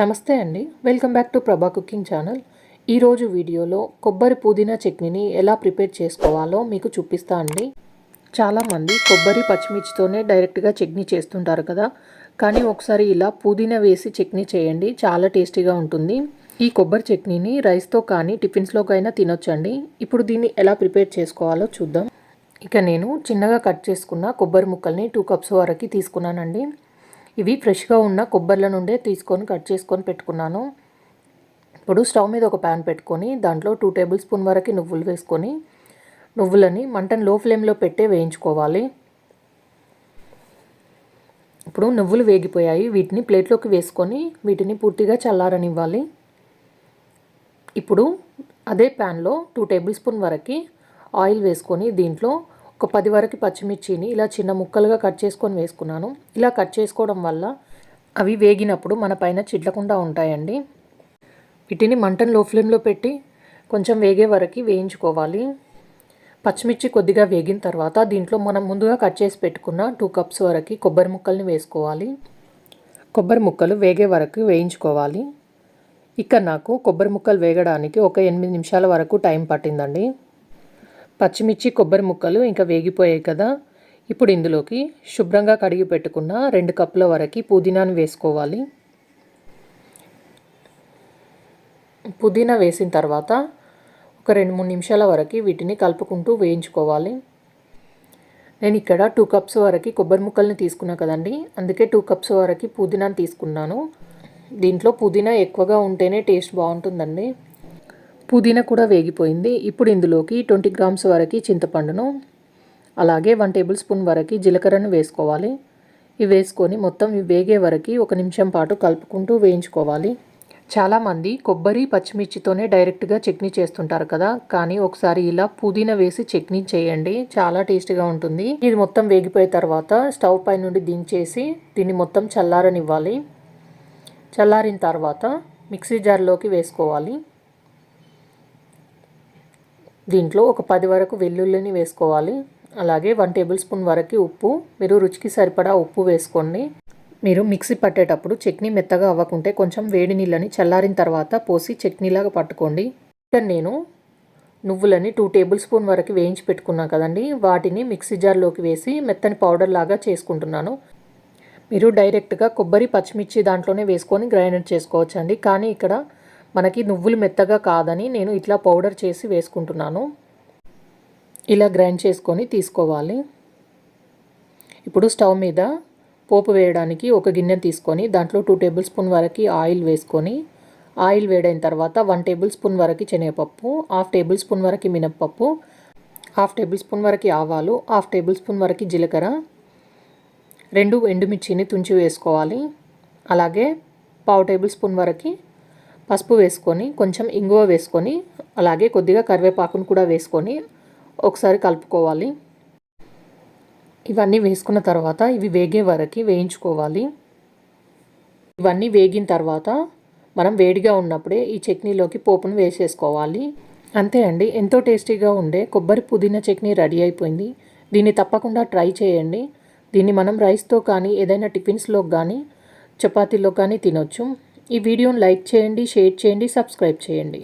నమస్తే అండి. Welcome back to Prabha cooking channel. ఈరోజు వీడియోలో కొబ్బరి పుదీనా చట్నీని ఎలా ప్రిపేర్ చేసుకోవాలో మీకు చూపిస్తా అండి. చాలామంది కొబ్బరి పచ్చిమిర్చితోనే డైరెక్ట్గా చట్నీ చేస్తుంటారు కదా. కానీ ఒకసారి ఇలా పుదీనా వేసి చట్నీ చేయండి. చాలా టేస్టీగా ఉంటుంది. ఈ కొబ్బరి చట్నీని రైస్తో కానీ టిఫిన్స్లోకైనా తినొచ్చండి. ఇప్పుడు దీన్ని ఎలా ప్రిపేర్ చేసుకోవాలో చూద్దాం. ఇక నేను చిన్నగా కట్ చేసుకున్న కొబ్బరి ముక్కల్ని టూ కప్స్ వరకు తీసుకున్నానండి. ఇవి ఫ్రెష్గా ఉన్న కొబ్బరిల నుండే తీసుకొని కట్ చేసుకొని పెట్టుకున్నాను. ఇప్పుడు స్టవ్ మీద ఒక ప్యాన్ పెట్టుకొని దాంట్లో టూ టేబుల్ స్పూన్ వరకు నువ్వులు వేసుకొని నువ్వులని మంటను లో ఫ్లేమ్లో పెట్టే వేయించుకోవాలి. ఇప్పుడు నువ్వులు వేగిపోయాయి. వీటిని ప్లేట్లోకి వేసుకొని వీటిని పూర్తిగా చల్లారనివ్వాలి. ఇప్పుడు అదే ప్యాన్లో టూ టేబుల్ స్పూన్ వరకు ఆయిల్ వేసుకొని దీంట్లో ఒక పది వరకు పచ్చిమిర్చిని ఇలా చిన్న ముక్కలుగా కట్ చేసుకొని వేసుకున్నాను. ఇలా కట్ చేసుకోవడం వల్ల అవి వేగినప్పుడు మన పైన చిట్లకుండా ఉంటాయండి. వీటిని మంటను లో ఫ్లేమ్లో పెట్టి కొంచెం వేగే వరకు వేయించుకోవాలి. పచ్చిమిర్చి కొద్దిగా వేగిన తర్వాత దీంట్లో మనం ముందుగా కట్ చేసి పెట్టుకున్న టూ కప్స్ వరకు కొబ్బరి ముక్కల్ని వేసుకోవాలి. కొబ్బరి ముక్కలు వేగే వరకు వేయించుకోవాలి. ఇక్కడ నాకు కొబ్బరి ముక్కలు వేగడానికి ఒక ఎనిమిది నిమిషాల వరకు టైం పట్టిందండి. పచ్చిమిర్చి కొబ్బరి ముక్కలు ఇంకా వేగిపోయాయి కదా. ఇప్పుడు ఇందులోకి శుభ్రంగా కడిగి పెట్టుకున్న రెండు కప్పుల వరకు పుదీనాను వేసుకోవాలి. పుదీనా వేసిన తర్వాత ఒక రెండు మూడు నిమిషాల వరకు వీటిని కలుపుకుంటూ వేయించుకోవాలి. నేను ఇక్కడ టూ కప్స్ వరకు కొబ్బరి ముక్కల్ని తీసుకున్నా కదండి. అందుకే టూ కప్స్ వరకు పుదీనాను తీసుకున్నాను. దీంట్లో పుదీనా ఎక్కువగా ఉంటేనే టేస్ట్ బాగుంటుందండి. పుదీనా కూడా వేగిపోయింది. ఇప్పుడు ఇందులోకి ట్వంటీ గ్రామ్స్ వరకు చింతపండును అలాగే వన్ టేబుల్ స్పూన్ వరకు జీలకర్రను వేసుకోవాలి. ఇవి వేసుకొని మొత్తం ఇవి వేగే వరకు ఒక నిమిషం పాటు కలుపుకుంటూ వేయించుకోవాలి. చాలామంది కొబ్బరి పచ్చిమిర్చితోనే డైరెక్ట్గా చట్నీ చేస్తుంటారు కదా కానీ ఒకసారి ఇలా పుదీనా వేసి చట్నీ చేయండి చాలా టేస్టీగా ఉంటుంది. ఇది మొత్తం వేగిపోయిన తర్వాత స్టవ్ పై నుండి దించేసి దీన్ని మొత్తం చల్లారనివ్వాలి. చల్లారిన తర్వాత మిక్సీ జార్లోకి వేసుకోవాలి. దీంట్లో ఒక పది వరకు వెల్లుల్లిని వేసుకోవాలి. అలాగే వన్ టేబుల్ స్పూన్ వరకు ఉప్పు. మీరు రుచికి సరిపడా ఉప్పు వేసుకోండి. మీరు మిక్సీ పట్టేటప్పుడు చట్నీ మెత్తగా అవ్వకుంటే కొంచెం వేడి నీళ్ళని చల్లారిన తర్వాత పోసి చట్నీలాగా పట్టుకోండి. ఇక్కడ నేను నువ్వులని టూ టేబుల్ స్పూన్ వరకు వేయించి పెట్టుకున్నాను కదండి. వాటిని మిక్సీ జార్లోకి వేసి మెత్తని పౌడర్ లాగా చేసుకుంటున్నాను. మీరు డైరెక్ట్గా కొబ్బరి పచ్చిమిర్చి దాంట్లోనే వేసుకొని గ్రైండ్ చేసుకోవచ్చండి. కానీ ఇక్కడ మనకి నువ్వులు మెత్తగా కాదని నేను ఇట్లా పౌడర్ చేసి వేసుకుంటున్నాను. ఇలా గ్రైండ్ చేసుకొని తీసుకోవాలి. ఇప్పుడు స్టవ్ మీద పోపు వేయడానికి ఒక గిన్నె తీసుకొని దాంట్లో టూ టేబుల్ స్పూన్ వరకు ఆయిల్ వేసుకొని ఆయిల్ వేడైన తర్వాత వన్ టేబుల్ స్పూన్ వరకు శనగపప్పు హాఫ్ టేబుల్ స్పూన్ వరకు మినప్పప్పు హాఫ్ టేబుల్ స్పూన్ వరకు ఆవాలు హాఫ్ టేబుల్ స్పూన్ వరకు జీలకర్ర రెండు ఎండుమిర్చిని తుంచి వేసుకోవాలి. అలాగే పావు టేబుల్ స్పూన్ వరకు పసుపు వేసుకొని కొంచెం ఇంగువ వేసుకొని అలాగే కొద్దిగా కరివేపాకును కూడా వేసుకొని ఒకసారి కలుపుకోవాలి. ఇవన్నీ వేసుకున్న తర్వాత ఇవి వేగే వరకు వేయించుకోవాలి. ఇవన్నీ వేగిన తర్వాత మనం వేడిగా ఉన్నప్పుడే ఈ చట్నీలోకి పోపును వేసేసుకోవాలి. అంతే అండి. ఎంతో టేస్టీగా ఉండే కొబ్బరి పుదీనా చట్నీ రెడీ అయిపోయింది. దీన్ని తప్పకుండా ట్రై చేయండి. దీన్ని మనం రైస్తో కానీ ఏదైనా టిఫిన్స్లో కానీ చపాతీలో కానీ తినొచ్చు. ఈ వీడియోని లైక్ చేయండి షేర్ చేయండి సబ్స్క్రైబ్ చేయండి.